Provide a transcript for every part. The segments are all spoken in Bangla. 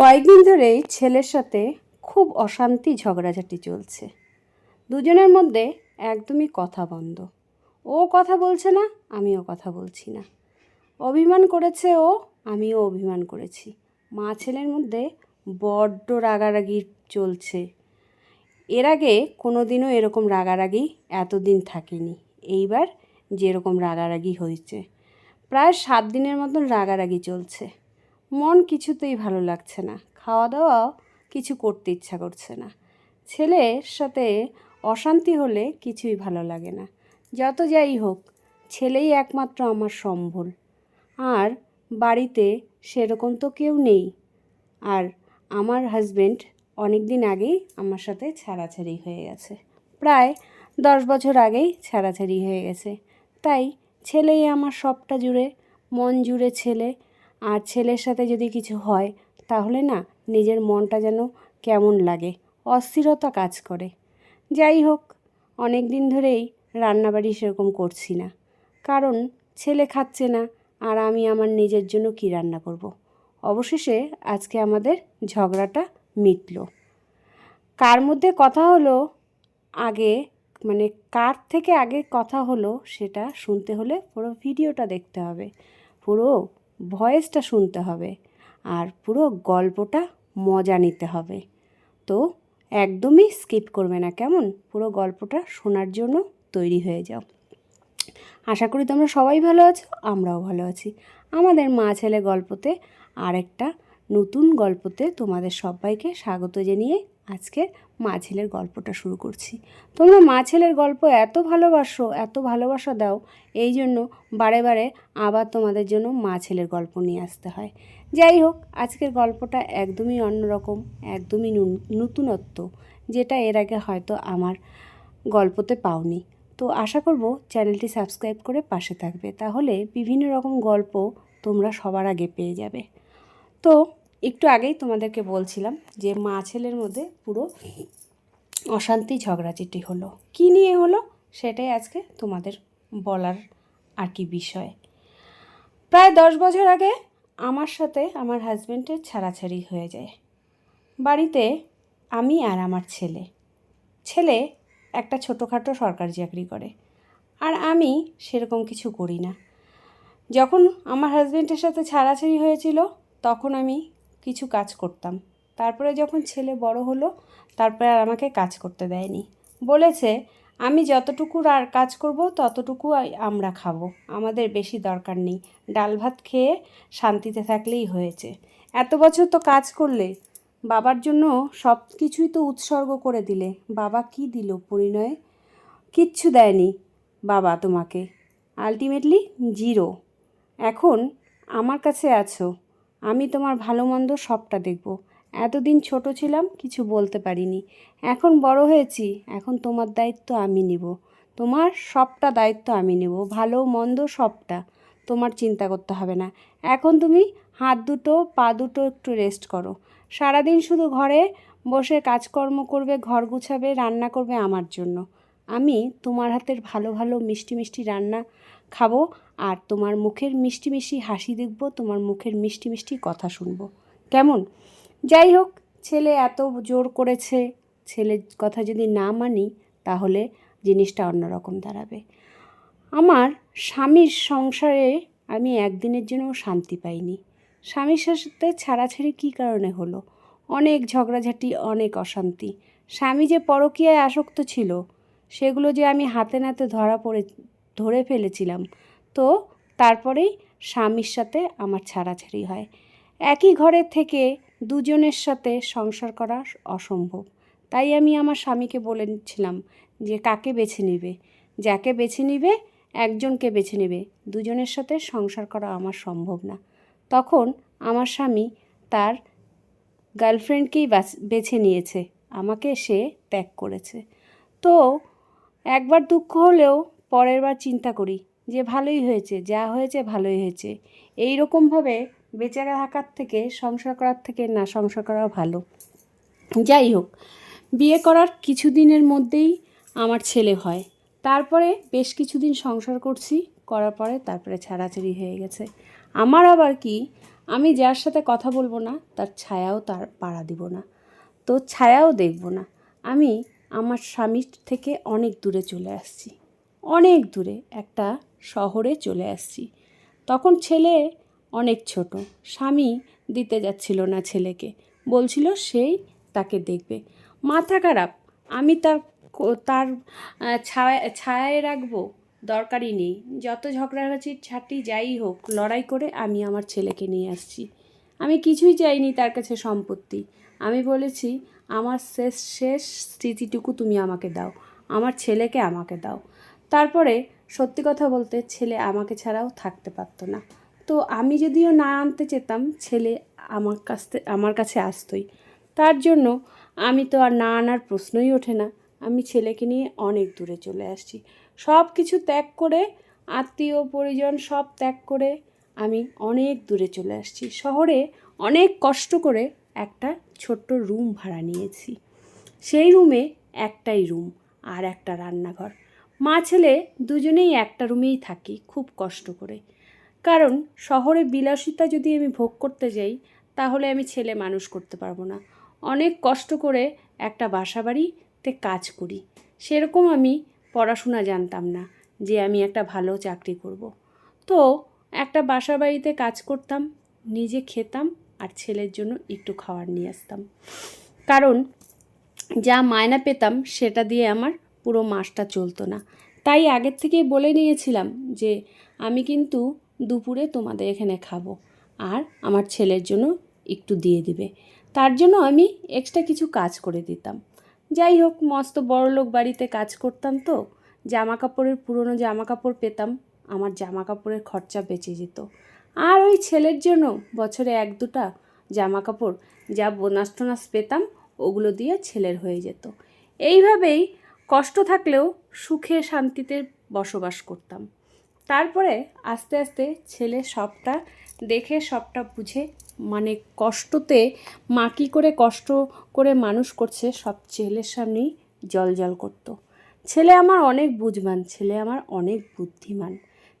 কয়েকদিন ধরেই ছেলের সাথে খুব অশান্তি ঝগড়াঝাটি চলছে। দুজনের মধ্যে একদমই কথা বন্ধ। ও কথা বলছে না, আমিও কথা বলছি না। অভিমান করেছে ও, আমিও অভিমান করেছি। মা ছেলের মধ্যে বড্ড রাগারাগি চলছে। এর আগে কোনো দিনও এরকম রাগারাগি এতদিন থাকেনি। এইবার যেরকম রাগারাগি হয়েছে, প্রায় সাত দিনের মতন রাগারাগি চলছে। মন কিছুতেই ভালো লাগছে না। খাওয়া দাওয়াও কিছু করতে ইচ্ছা করছে না। ছেলের সাথে অশান্তি হলে কিছুই ভালো লাগে না। যত যাই হোক, ছেলেই একমাত্র আমার সম্বল। আর বাড়িতে সেরকম তো কেউ নেই। আর আমার হাজব্যান্ড অনেক দিন আগেই আমার সাথে ছাড়াছাড়ি হয়ে গেছে। প্রায় দশ বছর আগেই ছাড়াছাড়ি হয়ে গেছে। তাই ছেলেই আমার সবটা জুড়ে, মন জুড়ে ছেলে। আর ছেলের সাথে যদি কিছু হয়, তাহলে না নিজের মনটা যেন কেমন লাগে, অস্থিরতা কাজ করে। যাই হোক অনেক দিন ধরেই রান্নাবাড়ি সেরকম করছি না। কারণ ছেলে খাচ্ছে না, আর আমি আমার নিজের জন্য কী রান্না করব। অবশেষে আজকে আমাদের ঝগড়াটা মিটল। কার মধ্যে কথা হলো আগে মানে কার থেকে আগে কথা হলো সেটা শুনতে হলে পুরো ভিডিওটা দেখতে হবে। পুরো ভয়েসটা শুনতে হবে আর পুরো গল্পটা মজা নিতে হবে। তো একদমই স্কিপ করবে না, কেমন? পুরো গল্পটা শোনার জন্য তৈরি হয়ে যাও। আশা করি তোমরা সবাই ভালো আছো, আমরাও ভালো আছি। আমাদের মা ছেলে গল্পতে আরেকটা নতুন গল্পতে তোমাদের সবাইকে স্বাগত জানিয়ে আজকে মা ছেলের গল্পটা শুরু করছি। তোমরা মা ছেলের গল্প এত ভালোবাসো, এত ভালোবাসা দাও, এই জন্য বারে বারে আবার তোমাদের জন্য মা ছেলের গল্প নিয়ে আসতে হয়। যাই হোক, আজকের গল্পটা একদমই অন্যরকম, একদমই নতুনত্ব, যেটা এর আগে হয়তো আমার গল্পতে পাওনি। তো আশা করব চ্যানেলটি সাবস্ক্রাইব করে পাশে থাকবে, তাহলে বিভিন্ন রকম গল্প তোমরা সবার আগে পেয়ে যাবে। তো একটু আগেই তোমাদেরকে বলছিলাম যে মা ছেলের মধ্যে পুরো অশান্তি ঝগড়াঝাটি হলো, কী নিয়ে হলো সেটাই আজকে তোমাদের বলার আর কি বিষয়। প্রায় দশ বছর আগে আমার সাথে আমার হাজব্যান্ডের ছাড়াছাড়ি হয়ে যায়। বাড়িতে আমি আর আমার ছেলে। ছেলে একটা ছোটোখাটো সরকারি চাকরি করে। আর আমি সেরকম কিছু করি না। যখন আমার হাজব্যান্ডের সাথে ছাড়াছাড়ি হয়েছিল, তখন আমি কিছু কাজ করতাম। তারপরে যখন ছেলে বড় হলো, তারপরে আর আমাকে কাজ করতে দেয়নি। বলেছে, আমি যতটুকু আর কাজ করব, ততটুকু আমরা খাব। আমাদের বেশি দরকার নেই। ডাল ভাত খেয়ে শান্তিতে থাকলেই হয়েছে। এত বছর তো কাজ করলে। বাবার জন্য সব কিছুই তো উৎসর্গ করে দিলে। বাবা কি দিল পরিণয়ে? কিচ্ছু দেয়নি বাবা তোমাকে। Ultimately zero. এখন আমার কাছে আছো। আমি তোমার ভালো মন্দ সবটা দেখব। এতদিন ছোট ছিলাম, কিছু বলতে পারিনি। এখন বড় হয়েছি, এখন তোমার দায়িত্ব আমি নিব। তোমার সবটা দায়িত্ব আমি নেব, ভালো মন্দ সবটা। তোমার চিন্তা করতে হবে না। এখন তুমি হাত দুটো, পা দুটো একটু রেস্ট করো। সারাদিন শুধু ঘরে বসে কাজকর্ম করবে, ঘর গুছাবে, রান্না করবে আমার জন্য। আমি তোমার হাতের ভালো ভালো মিষ্টি মিষ্টি রান্না খাব আর তোমার মুখের মিষ্টি মিষ্টি হাসি দেখব, তোমার মুখের মিষ্টি মিষ্টি কথা শুনব। কেমন? যাই হোক, ছেলে এত জোর করেছে, ছেলের কথা যদি না মানি, তাহলে জিনিসটা অন্যরকম দাঁড়াবে। আমার স্বামীর সংসারে আমি একদিনের জন্য শান্তি পাইনি। স্বামীর সাথে ছাড়াছাড়ি কী কারণে হলো? অনেক ঝগড়াঝাটি, অনেক অশান্তি। স্বামী যে পরকীয়ায় আসক্ত ছিল, সেগুলো যে আমি হাতে নাতে ধরা পড়ে ধরে ফেলেছিলাম। তো তারপরেই স্বামীর সাথে আমার ছাড়াছাড়ি হয়। একই ঘরের থেকে দুজনের সাথে সংসার করা অসম্ভব। তাই আমি আমার স্বামীকে বলেছিলাম যে, কাকে বেছে নেবে? যাকে বেছে নিবে, একজনকে বেছে নেবে। দুজনের সাথে সংসার করা আমার সম্ভব না। তখন আমার স্বামী তার গার্লফ্রেন্ডকেই বেছে নিয়েছে। আমাকে সে ত্যাগ করেছে। তো একবার দুঃখ হলেও পরের বার চিন্তা করি যে ভালোই হয়েছে, যা হয়েছে ভালোই হয়েছে। এই রকমভাবে বেঁচে থাকার থেকে, সংসার করার থেকে না সংসার করা ভালো। যাই হোক, বিয়ে করার কিছুদিনের মধ্যেই আমার ছেলে হয়। তারপরে বেশ কিছুদিন সংসার করছি, করার পরে তারপরে ছাড়াছাড়ি হয়ে গেছে। আমার আবার কি, আমি যার সাথে কথা বলব না, তার ছায়াও তার পাড়া দিব না। তো ছায়াও দেখব না। আমি আমার স্বামীর থেকে অনেক দূরে চলে আসছি। অনেক দূরে একটা শহরে চলে আসছি। তখন ছেলে অনেক ছোট, স্বামী দিতে যাচ্ছিল না ছেলেকে। বলছিল, সেই তাকে দেখবে। মাথা খারাপ, আমি তার তার ছায়া, ছায়ায় রাখব, দরকারই নেই। যত ঝগড়াঝাটি ছাটি যাই হোক, লড়াই করে আমি আমার ছেলেকে নিয়ে আসছি। আমি কিছুই চাইনি তার কাছে সম্পত্তি। আমি বলেছি, আমার শেষ শেষ স্মৃতিটুকু তুমি আমাকে দাও। আমার ছেলেকে আমাকে দাও। তারপরে সত্যি কথা বলতে ছেলে আমাকে ছাড়াও থাকতে পারতো না। তো আমি যদিও না আনতে চেতাম, ছেলে আমার কাছ আমার কাছে আসতোই। তার জন্য আমি তো আর না আনার প্রশ্নই ওঠে না। আমি ছেলেকে নিয়ে অনেক দূরে চলে আসছি। সব কিছু ত্যাগ করে, আত্মীয়, পরিজন সব ত্যাগ করে আমি অনেক দূরে চলে আসছি। শহরে অনেক কষ্ট করে একটা ছোট্ট রুম ভাড়া নিয়েছি। সেই রুমে একটাই রুম আর একটা রান্নাঘর। মা ছেলে দুজনেই একটা রুমেই থাকি, খুব কষ্ট করে। কারণ শহরে বিলাসিতা যদি আমি ভোগ করতে যাই, তাহলে আমি ছেলে মানুষ করতে পারব না। অনেক কষ্ট করে একটা বাসা বাড়িতে কাজ করি। সেরকম আমি পড়াশোনা জানতাম না যে আমি একটা ভালো চাকরি করব। তো একটা বাসা বাড়িতে কাজ করতাম, নিজে খেতাম আর ছেলের জন্য একটু খাবার নিয়ে আসতাম। কারণ যা মায়না পেতাম সেটা দিয়ে আমার পুরো মাসটা চলতো না। তাই আগের থেকেই বলে নিয়েছিলাম যে, আমি কিন্তু দুপুরে তোমাদের এখানে খাব আর আমার ছেলের জন্য একটু দিয়ে দিবে। তার জন্য আমি এক্সট্রা কিছু কাজ করে দিতাম। যাই হোক, মস্ত বড়লোক বাড়িতে কাজ করতাম তো। জামা কাপড়ের পুরনো জামা কাপড় পেতাম, আমার জামা কাপড়ের খরচা বেঁচে যেত। আর ওই ছেলের জন্য বছরে এক দুটা জামা কাপড় যা বোনাস টোনাস পেতাম, ওগুলো দিয়ে ছেলের হয়ে যেত। এইভাবেই কষ্ট থাকলেও সুখে শান্তিতে বসবাস করতাম। তারপরে আস্তে আস্তে ছেলে সবটা দেখে, সবটা বুঝে মানে কষ্টতে মা কী করে কষ্ট করে মানুষ করছে, সব ছেলের সামনেই জল জল করতো। ছেলে আমার অনেক বুঝবান ছেলে আমার অনেক বুদ্ধিমান।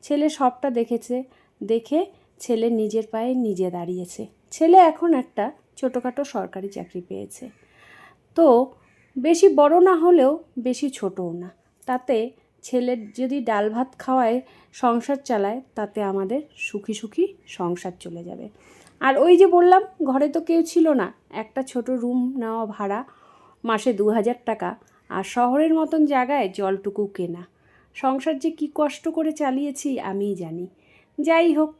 ছেলে সবটা দেখেছে, দেখে ছেলে নিজের পায়ে নিজে দাঁড়িয়েছে। ছেলে এখন একটা ছোটোখাটো সরকারি চাকরি পেয়েছে। তো বেশি বড় না হলেও বেশি ছোটও না। তাতে ছেলের যদি ডাল ভাত খাওয়ায়, সংসার চালায়, তাতে আমাদের সুখী সুখী সংসার চলে যাবে। আর ওই যে বললাম, ঘরে তো কেউ ছিল না। একটা ছোট রুম নেওয়া ভাড়া, মাসে দু হাজার টাকা। আর শহরের মতন জায়গায় জলটুকু কেনা। সংসার যে কী কষ্ট করে চালিয়েছি, আমিই জানি। যাই হোক,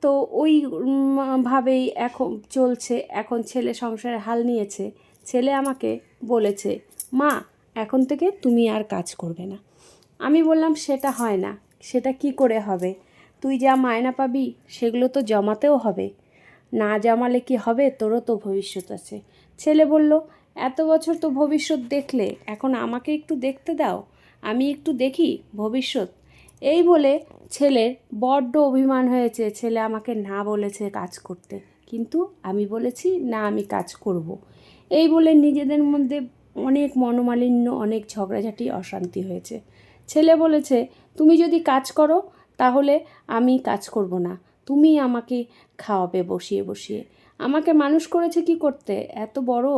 তো ওই ভাবেই এখন চলছে। এখন ছেলে সংসারে হাল নিয়েছে। ছেলে আমাকে বলেছে, মা, এখন থেকে তুমি আর কাজ করবে না। আমি বললাম, সেটা হয় না, সেটা কি করে হবে? তুই যা মায়না পাবি, সেগুলো তো জমাতেও হবে। না জমালে কি হবে, তোরও তো ভবিষ্যৎ আছে। ছেলে বলল, এত বছর তো ভবিষ্যৎ দেখলে, এখন আমাকে একটু দেখতে দাও, আমি একটু দেখি ভবিষ্যৎ। এই বলে ছেলের বড্ড অভিমান হয়েছে, ছেলে আমাকে না বলেছে কাজ করতে। কিন্তু আমি বলেছি, না, আমি কাজ করব। এই বলে নিজেদের মধ্যে অনেক মনোমালিন্য, অনেক ঝগড়াঝাটি, অশান্তি হয়েছে। ছেলে বলেছে, তুমি যদি কাজ করো, তাহলে আমি কাজ করব না। তুমি আমাকে খাওয়াবে বসিয়ে বসিয়ে। আমাকে মানুষ করেছে কি করতে? এত বড়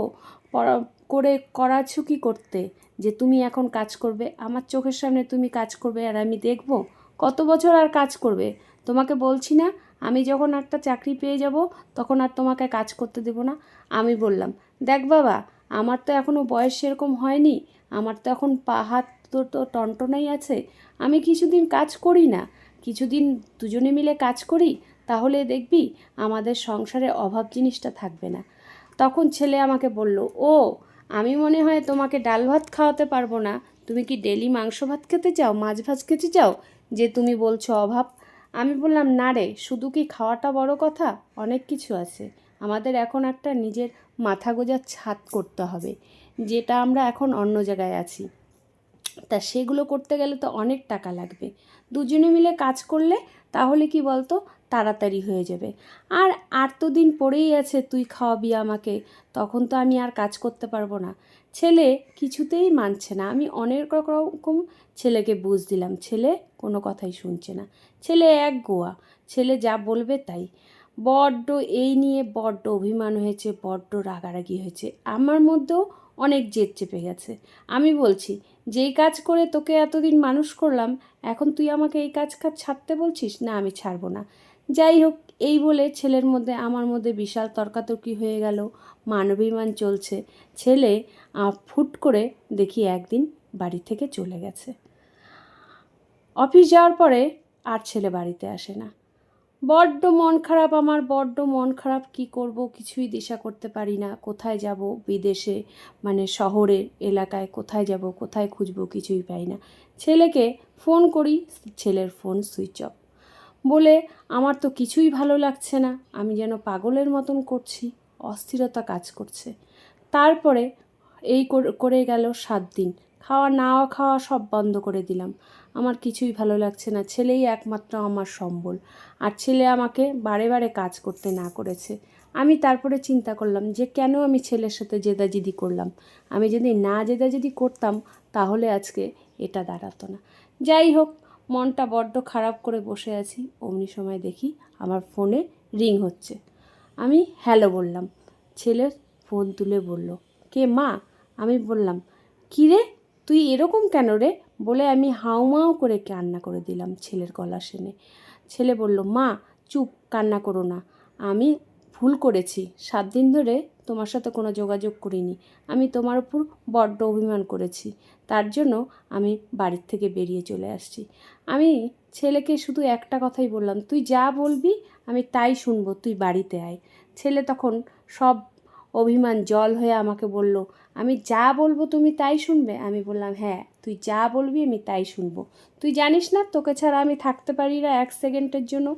করে করাছো কি করতে? যে তুমি এখন কাজ করবে? আমার চোখের সামনে তুমি কাজ করবে আর আমি দেখব? কত বছর আর কাজ করবে? তোমাকে বলছি না আমি যখন একটা চাকরি পেয়ে যাব, তখন আর তোমাকে কাজ করতে দেব না। আমি বললাম, দেখ বাবা, আমার তো এখনও বয়স সেরকম হয়নি, আমার তো এখন পা হাত তো তো টনটনাই আছে, আমি কিছুদিন কাজ করি না। কিছুদিন দুজনে মিলে কাজ করি, তাহলে দেখবি আমাদের সংসারে অভাব জিনিসটা থাকবে না। তখন ছেলে আমাকে বলল, ও, আমি মনে হয় তোমাকে ডাল ভাত খাওয়াতে পারব না। তুমি কি ডেলি মাংস ভাত খেতে চাও, মাছ ভাত খেতে চাও? যে তুমি বলছো অভাব আমি বললাম, না রে, শুধু কি খাওয়াটা বড় কথা? অনেক কিছু আছে। আমাদের এখন একটা নিজের মাথা গোজার ছাদ করতে হবে, যেটা আমরা এখন অন্য জায়গায় আছি। তা সেগুলো করতে গেলে তো অনেক টাকা লাগবে। দুজনে মিলে কাজ করলে তাহলে কি বলতো? তাড়াতাড়ি হয়ে যাবে। আর আর তো দিন পরেই আছে, তুই খাওয়াবি আমাকে। তখন তো আমি আর কাজ করতে পারব না। ছেলে কিছুতেই মানছে না। আমি অনেক রকম ছেলেকে বুঝ দিলাম। ছেলে কোনো কথাই শুনছে না। ছেলে এক গোয়া। ছেলে যা বলবে তাই। বড্ড এই নিয়ে বড্ড অভিমান হয়েছে, বড্ড রাগারাগি হয়েছে। আমার মধ্যেও অনেক জেদ চেপে গেছে। আমি বলছি, যেই কাজ করে তোকে এতদিন মানুষ করলাম, এখন তুই আমাকে এই কাজ কাজ ছাড়তে বলছিস? না, আমি ছাড়বো না। যাই হোক, এই বলে ছেলের মধ্যে, আমার মধ্যে বিশাল তর্কাতর্কি হয়ে গেল। মানবিমান চলছে। ছেলে ফুট করে দেখি একদিন বাড়ি থেকে চলে গেছে। অফিস যাওয়ার পরে আর ছেলে বাড়িতে আসে না। বড্ড মন খারাপ আমার, বড্ড মন খারাপ, কি করব কিছুই দিশা করতে পারি না। কোথায় যাব বিদেশে মানে শহরে, এলাকায়, কোথায় যাব, কোথায় খুঁজব কিছুই পাই না। ছেলেকে ফোন করি, ছেলের ফোন সুইচ অফ। বলে, আমার তো কিছুই ভালো লাগছে না, আমি যেন পাগলের মতন করছি। অস্থিরতা কাজ করছে। তারপরে এই করে গেল সাত দিন। খাওয়া না খাওয়া সব বন্ধ করে দিলাম। আমার কিছুই ভালো লাগছে না। ছেলেই একমাত্র আমার সম্বল। আর ছেলে আমাকে বারে বারে কাজ করতে না করেছে। আমি তারপরে চিন্তা করলাম যে কেন আমি ছেলের সাথে জেদাজিদি করলাম? আমি যদি না জেদাজিদি করতাম, তাহলে আজকে এটা দাঁড়াতো না। যাই হোক, মনটা বড্ড খারাপ করে বসে আছি। অমনি সময় দেখি আমার ফোনে রিং হচ্ছে। আমি হ্যালো বললাম। ছেলে ফোন তুলে বলল, কে মা? আমি বললাম, কী রে? তুই এরকম কেন রে? বলে আমি হাউমাউ করে কান্না করে দিলাম ছেলের গলা শুনে। ছেলে বলল, মা, চুপ, কান্না করো না। আমি ভুল করেছি। সাত দিন ধরে তোমার সাথে কোনো যোগাযোগ করিনি। আমি তোমার উপর বড্ড অভিমান করেছি। তার জন্য আমি বাড়ির থেকে বেরিয়ে চলে আসছি। আমি ছেলেকে শুধু একটা কথাই বললাম, তুই যা বলবি আমি তাই শুনব, তুই বাড়িতে আয়। ছেলে তখন সব অভিমান, জল হয়ে আমাকে বলল, আমি যা বলব তুমি তাই শুনবে? আমি বললাম হ্যাঁ তুই যা বলবি আমি তাই শুনব। তুই জানিস না, তোকে ছাড়া আমি থাকতে পারি না এক সেকেন্ডের জন্য।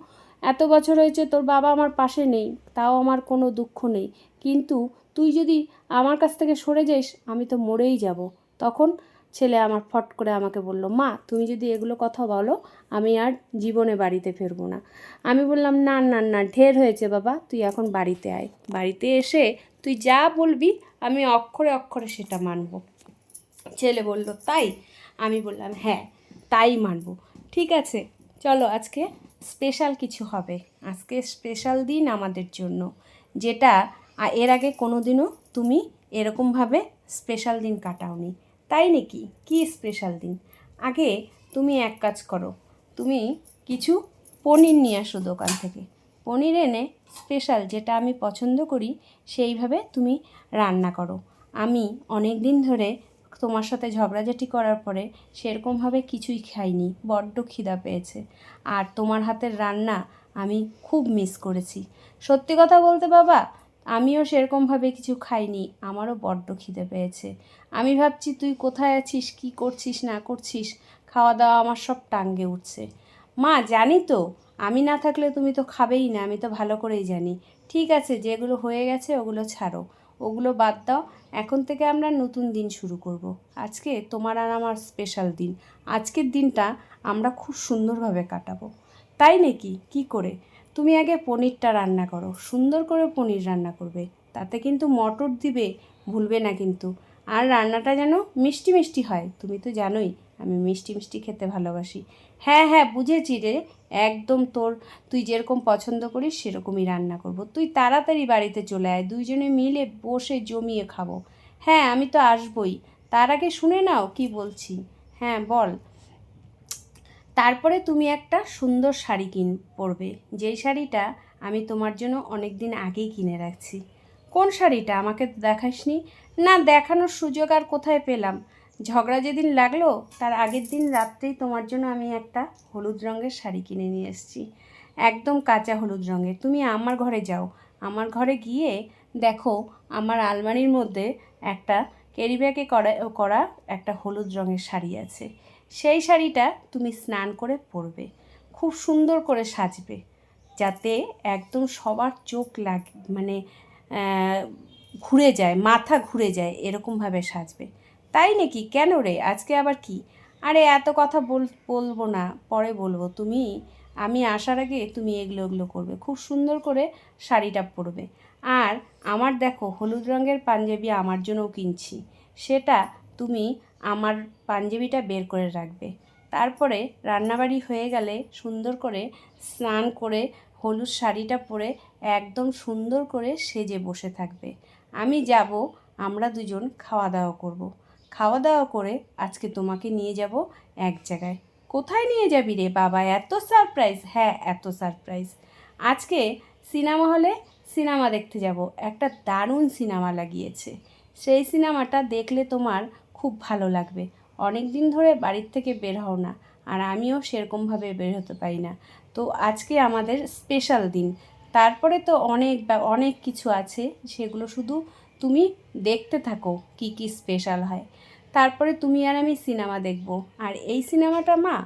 এত বছর হয়েছে তোর বাবা আমার পাশে নেই, তাও আমার কোনো দুঃখ নেই। কিন্তু তুই যদি আমার কাছ থেকে সরে যাস, আমি তো মরেই যাব। তখন ছেলে আমার ফট করে আমাকে বলল, মা, তুমি যদি এগুলো কথা বলো, আমি আর জীবনে বাড়িতে ফিরবো না। আমি বললাম, না না না, ঢের হয়েছে বাবা, তুই এখন বাড়িতে আয়। বাড়িতে এসে তুই যা বলবি, আমি অক্ষরে অক্ষরে সেটা মানব। ছেলে বলল, তাই? আমি বললাম হ্যাঁ তাই মানবো। ঠিক আছে, চলো আজকে স্পেশাল কিছু হবে। আজকে স্পেশাল দিন আমাদের জন্য, যেটা এর আগে কোনো দিনও তুমি এরকমভাবে স্পেশাল দিন কাটাওনি। তাই নাকি? কি স্পেশাল দিন? আগে তুমি এক কাজ করো, তুমি কিছু পনির নিয়ে আসো দোকান থেকে। পনির এনে স্পেশাল যেটা আমি পছন্দ করি, সেইভাবে তুমি রান্না করো। আমি অনেক দিন ধরে তোমার সাথে ঝগড়াঝাটি করার পরে সেরকমভাবে কিছুই খাইনি, বড্ড খিদা পেয়েছে। আর তোমার হাতের রান্না আমি খুব মিস করেছি। সত্যি কথা বলতে বাবা আমিও সেরকমভাবে কিছু খাইনি, আমারও বড্ড খিদে পেয়েছে। আমি ভাবছি, তুই কোথায় আছিস? কি করছিস? না করছিস? খাওয়া দাওয়া আমার সব টাঙ্গে উঠছে। মা, জানি তো, আমি না থাকলে তুমি তো খাবেই না, আমি তো ভালো করেই জানি। ঠিক আছে, যেগুলো হয়ে গেছে ওগুলো ছাড়ো, ওগুলো বাদ দাও, এখন থেকে আমরা নতুন দিন শুরু করব। আজকে তোমার আর আমার স্পেশাল দিন। আজকের দিনটা আমরা খুব সুন্দরভাবে কাটাবো। তাই নাকি? কি করে? তুমি আগে পনিরটা রান্না করো, সুন্দর করে পনির রান্না করবে। তাতে কিন্তু মটর দিবে, ভুলবে না কিন্তু। আর রান্নাটা যেন মিষ্টি মিষ্টি হয়, তুমি তো জানোই, আমি মিষ্টি মিষ্টি খেতে ভালোবাসি। হ্যাঁ হ্যাঁ বুঝেছি রে, একদম তোর, তুই যেরকম পছন্দ করিস সেরকমই রান্না করব। তুই তাড়াতাড়ি বাড়িতে চলে আয়, দুইজনে মিলে বসে জমিয়ে খাব। হ্যাঁ আমি তো আসবই, তার আগে শুনে নাও কি বলছি। হ্যাঁ বল। তারপরে তুমি একটা সুন্দর শাড়ি কিন, পরবে। যেই শাড়িটা আমি তোমার জন্য অনেক দিন আগেই কিনে রাখছি। কোন শাড়িটা? আমাকে দেখাসনি। না, দেখানোর সুযোগ আর কোথায় পেলাম? ঝগড়া যেদিন লাগল, তার আগের দিন রাত্রেই তোমার জন্য আমি একটা হলুদ রঙের শাড়ি কিনে নিয়ে এসেছি। একদম কাঁচা হলুদ রঙের। তুমি আমার ঘরে যাও। আমার ঘরে গিয়ে দেখো, আমার আলমারির মধ্যে একটা ক্যারিব্যাগে করা করা একটা হলুদ রঙের শাড়ি আছে। সেই শাড়িটা তুমি স্নান করে পরবে। খুব সুন্দর করে সাজবে। যাতে একদম সবার চোখ লাগ মানে ঘুরে যায়, মাথা ঘুরে যায় এরকমভাবে সাজবে। তাই নাকি? কেন রে? আজকে আবার কি? আরে, এত কথা বল, বলব না। পরে বলব। তুমি, আমি আসার আগে তুমি এগুলো, ওগুলো করবে। খুব সুন্দর করে শাড়িটা পরবে। আর আমার দেখো, হলুদ রঙের পাঞ্জাবি আমার জন্যও কিনছি। সেটা তুমি আমার পাঞ্জাবিটা বের করে রাখবে। তারপরে রান্নাবাড়ি হয়ে গেলে সুন্দর করে স্নান করে হলুদ শাড়িটা পরে একদম সুন্দর করে সেজে বসে থাকবে। আমি যাব, আমরা দুজন খাওয়া দাওয়া করব। খাওয়া দাওয়া করে আজকে তোমাকে নিয়ে যাব এক জায়গায়। কোথায় নিয়ে যাবি রে বাবা? এত সারপ্রাইজ। হ্যাঁ এত সারপ্রাইজ। আজকে সিনেমা হলে সিনেমা দেখতে যাব। একটা দারুণ সিনেমা লাগিয়েছে। সেই সিনেমাটা দেখলে তোমার খুব ভালো লাগবে। অনেক দিন ধরে বাড়ির থেকে বের হও না, আর আমিও সেরকমভাবে বের হতে পারি না। তো আজকে আমাদের স্পেশাল দিন। তারপরে তো অনেক অনেক কিছু আছে, সেগুলো শুধু তুমি দেখতে থাকো কি কি স্পেশাল হয়। তারপরে তুমি আর আমি সিনেমা দেখব। আর এই সিনেমাটা মা,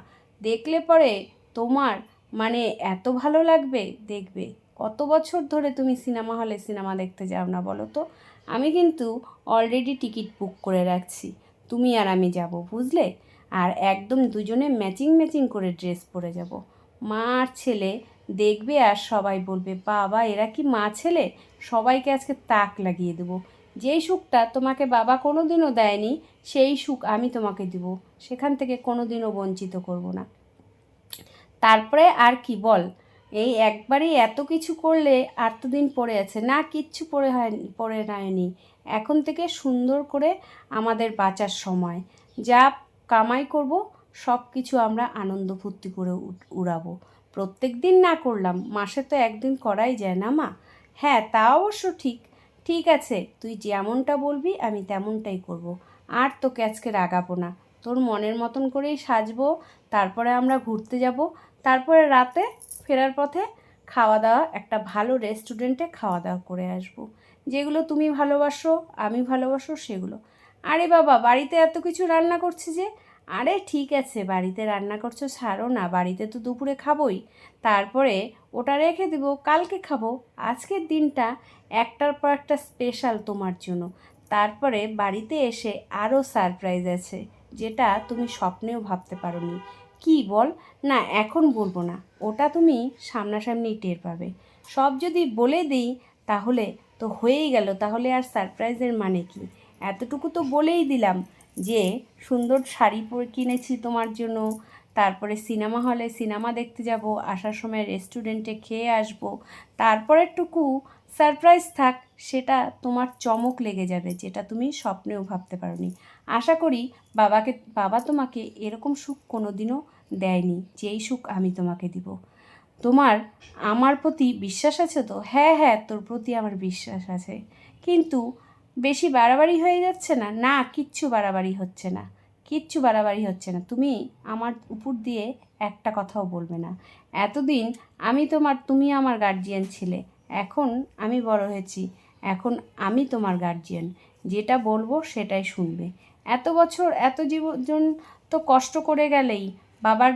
দেখলে পরে তোমার মানে এত ভালো লাগবে, দেখবে। কত বছর ধরে তুমি সিনেমা হলে সিনেমা দেখতে যাও না বলো তো? আমি কিন্তু অলরেডি টিকিট বুক করে রাখছি। তুমি আর আমি যাব, বুঝলে? আর একদম দুজনে ম্যাচিং ম্যাচিং করে ড্রেস পরে যাব। মা আর ছেলে দেখবে আর সবাই বলবে, বাবা, এরা কি মা ছেলে? সবাইকে আজকে তাক লাগিয়ে দেবো। যেই সুখটা তোমাকে বাবা কোনো দিনও দেয়নি, সেই সুখ আমি তোমাকে দিব। সেখান থেকে কোনো দিনও বঞ্চিত করব না। তারপরে আর কি বল? এই একবারেই এত কিছু করলে আর তো দিন পড়ে আছে। না, কিচ্ছু পড়ে হয়নি পড়ে নেয়নি এখন থেকে সুন্দর করে আমাদের বাঁচার সময়। যা কামাই করব সব কিছু আমরা আনন্দ ফুর্তি করে উড়াবো। প্রত্যেক দিন না করলাম, মাসে তো একদিন করাই যায় না মা। হ্যাঁ তা অবশ্য ঠিক। ঠিক আছে, তুই যেমনটা বলবি, আমি তেমনটাই করব। আর তোকে আজকে রাগাবো না। তোর মনের মতন করেই সাজবো, তারপরে আমরা ঘুরতে যাব। তারপরে রাতে ফেরার পথে খাওয়া দাওয়া, একটা ভালো রেস্টুরেন্টে খাওয়া দাওয়া করে আসব। যেগুলো তুমি ভালোবাসো, আমি ভালোবাসো সেগুলো। আরে বাবা, বাড়িতে এত কিছু রান্না করছি যে? আরে ঠিক আছে, বাড়িতে রান্না করছ ছাড়ো না, বাড়িতে তো দুপুরে খাবোই। তারপরে ওটা রেখে দেব, কালকে খাব। আজকের দিনটা একটার পর একটা স্পেশাল তোমার জন্য। তারপরে বাড়িতে এসে আরও সারপ্রাইজ আছে, যেটা তুমি স্বপ্নেও ভাবতে পারোনি। কি বল? না, এখন বলব না। ওটা তুমি সামনাসামনি টের পাবে। সব যদি বলে দিই, তাহলে তো হয়েই গেল, তাহলে আর সারপ্রাইজের মানে কি? এতটুকু তো বলেই দিলাম যে, সুন্দর শাড়ি পরে, কিনেছি তোমার জন্য। তারপরে সিনেমা হলে সিনেমা দেখতে যাব, আসার সময় রেস্টুরেন্টে খেয়ে আসব। তারপরেরটুকু সারপ্রাইজ থাক, সেটা তোমার চমক লেগে যাবে, যেটা তুমি স্বপ্নেও ভাবতে পারোনি। আশা করি বাবাকে, বাবা তোমাকে এরকম সুখ কোনো দিনও দেয়নি, যেই সুখ আমি তোমাকে দিব। তোমার, আমার প্রতি বিশ্বাস আছে তো? হ্যাঁ হ্যাঁ তোর প্রতি আমার বিশ্বাস আছে। কিন্তু বেশি বাড়াবাড়ি হয়ে যাচ্ছে না? না, কিচ্ছু বাড়াবাড়ি হচ্ছে না। কিচ্ছু বাড়াবাড়ি হচ্ছে না। তুমি আমার উপর দিয়ে একটা কথাও বলবে না। এতদিন আমি তোমার, তুমি আমার গার্জিয়ান ছিলে। এখন আমি বড় হয়েছি। এখন আমি তোমার গার্জিয়ান যেটা বলব সেটাই শুনবে। এত বছর, এত জীবন তো কষ্ট করে গেলেই বাবার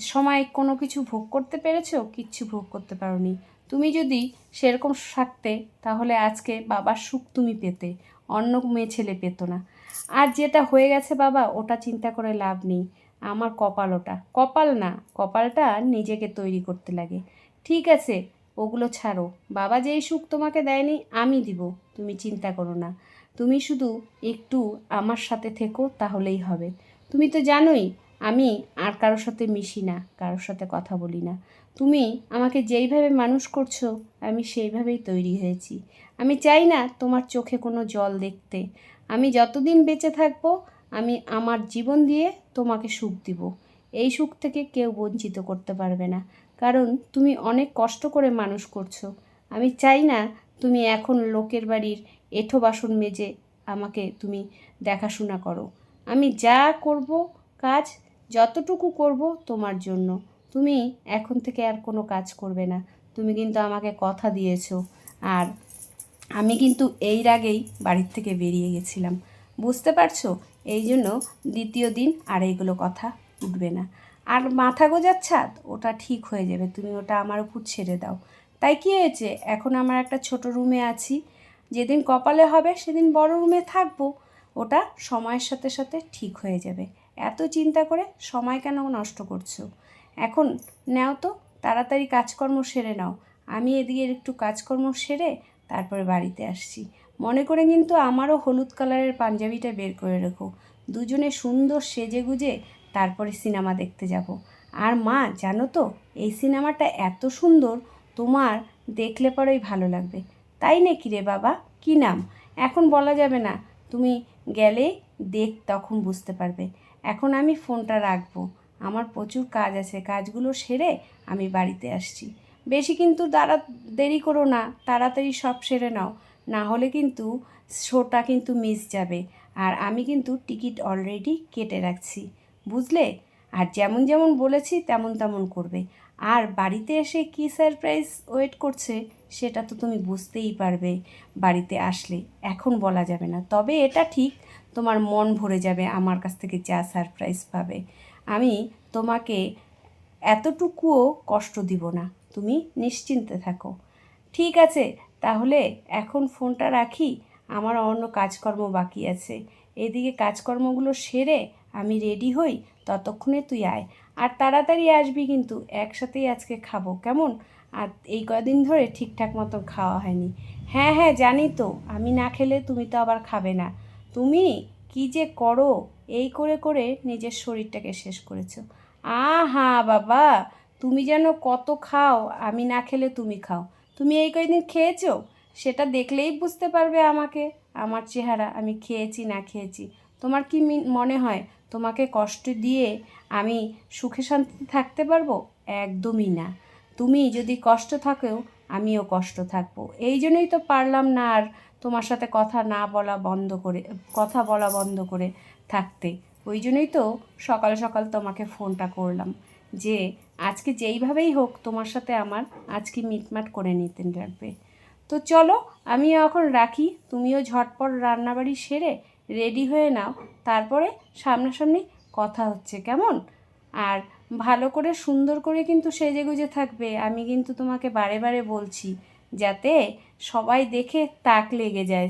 সময় কোনো কিছু ভোগ করতে পেরেছ? কিচ্ছু ভোগ করতে পারোনি। তুমি যদি সেরকম থাকতে তাহলে আজকে বাবার সুখ তুমি পেতে, অন্য মেয়ে ছেলে পেতো না। আর যেটা হয়ে গেছে বাবা, ওটা চিন্তা করে লাভ নেই। আমার কপাল ওটা। কপাল না, কপালটা নিজেকে তৈরি করতে লাগে। ঠিক আছে, ওগুলো ছাড়ো। বাবা যেই সুখ তোমাকে দেয়নি, আমি দিব। তুমি চিন্তা করো না। তুমি শুধু একটু আমার সাথে থেকো, তাহলেই হবে। তুমি তো জানোই আমি আর কারোর সাথে মিশি না, কারোর সাথে কথা বলি না। তুমি আমাকে যেইভাবে মানুষ করছ, আমি সেইভাবেই তৈরি হয়েছি। আমি চাই না তোমার চোখে কোনো জল দেখতে। আমি যতদিন বেঁচে থাকব, আমি আমার জীবন দিয়ে তোমাকে সুখ দিব। এই সুখ থেকে কেউ বঞ্চিত করতে পারবে না। কারণ তুমি অনেক কষ্ট করে মানুষ করছ। আমি চাই না তুমি এখন লোকের বাড়ির এঁঠো বাসন মেজে আমাকে তুমি দেখাশোনা করো। আমি যা করব কাজ যতটুকু করব তোমার জন্য। তুমি এখন থেকে আর কোনো কাজ করবে না। তুমি কিন্তু আমাকে কথা দিয়েছ। আর আমি কিন্তু এর আগেই বাড়ির থেকে বেরিয়ে গেছিলাম। বুঝতে পারছ? এই জন্য দ্বিতীয় দিন আর এইগুলো কথা উঠবে না। আর মাথা গোজার ছাদ, ওটা ঠিক হয়ে যাবে। তুমি ওটা আমার উপর ছেড়ে দাও। তাই কী হয়েছে? এখন আমার একটা ছোট রুমে আছি। যেদিন কপালে হবে, সেদিন বড় রুমে থাকব। ওটা সময়ের সাথে সাথে ঠিক হয়ে যাবে। এত চিন্তা করে সময় কেন নষ্ট করছ? এখন নাও তো, তাড়াতাড়ি কাজকর্ম সেরে নাও। আমি এদিকে একটু কাজকর্ম সেরে তারপরে বাড়িতে আসছি। মনে করে কিন্তু আমারও হলুদ কালারের পাঞ্জাবিটা বের করে রেখো। দুজনে সুন্দর সেজে গুজে তারপরে সিনেমা দেখতে যাব। আর মা, জানো তো, এই সিনেমাটা এত সুন্দর, তোমার দেখলে পরেই ভালো লাগবে। তাই নাকি রে বাবা? কি নাম? এখন বলা যাবে না। তুমি গেলে দেখ, তখন বুঝতে পারবে। এখন আমি ফোনটা রাখব। আমার প্রচুর কাজ আছে, কাজগুলো সেরে আমি বাড়িতে আসছি। বেশি কিন্তু তারা দেরি করো না, তাড়াতাড়ি সব সেরে নাও। না হলে কিন্তু শোটা কিন্তু মিস যাবে। আর আমি কিন্তু টিকিট অলরেডি কেটে রাখছি, বুঝলে? আর যেমন যেমন বলেছি, তেমন তেমন করবে। আর বাড়িতে এসে কী সারপ্রাইজ ওয়েট করছে, সেটা তো তুমি বুঝতেই পারবে বাড়িতে আসলে। এখন বলা যাবে না। তবে এটা ঠিক তোমার মন ভরে যাবে আমার কাছ থেকে যা সারপ্রাইজ পাবে। আমি তোমাকে এতটুকুও কষ্ট দিব না, তুমি নিশ্চিন্তে থাকো। ঠিক আছে, তাহলে এখন ফোনটা রাখি, আমার অন্য কাজকর্ম বাকি আছে। এদিকে কাজকর্মগুলো সেরে আমি রেডি হই, ততক্ষণে তুই আয়। আর তাড়াতাড়ি আসবি কিন্তু, একসাথেই আজকে খাব, কেমন? আর এই কদিন ধরে ঠিকঠাক মতো খাওয়া হয়নি। হ্যাঁ হ্যাঁ জানি তো, আমি না খেলে তুমি তো আবার খাবে না। তুমি কি যে করো, এই করে করে নিজের শরীরটাকে শেষ করেছ। আহা বাবা, তুমি যেন কত খাও, আমি না খেলে তুমি খাও। তুমি এই কয়দিন খেয়েছো? সেটা দেখলেই বুঝতে পারবে আমাকে। আমার চেহারা, আমি খেয়েছি, না খেয়েছি। তোমার কি মনে হয় তোমাকে কষ্ট দিয়ে আমি সুখে শান্তিতে থাকতে পারব? একদমই না। তুমি যদি কষ্ট থাকেও, আমিও কষ্ট থাকব। এই জন্যই তো পারলাম না আর তোমার সাথে কথা না বলা বন্ধ করে, কথা বলা বন্ধ করে থাকতে। ওই জন্যই তো সকাল সকাল তোমাকে ফোনটা করলাম যে, আজকে যেইভাবেই হোক তোমার সাথে আমার আজকে মিটমাট করে নিতে লাগবে। তো চলো আমি এখন রাখি, তুমিও ঝটপট রান্নাবাড়ি সেরে রেডি হয়ে নাও, তারপরে সামনাসামনি কথা হচ্ছে, কেমন? আর ভালো করে সুন্দর করে কিন্তু সেজে গুজে থাকবে, আমি কিন্তু তোমাকে বারে বারে বলছি, যাতে সবাই দেখে তাক লেগে যায়।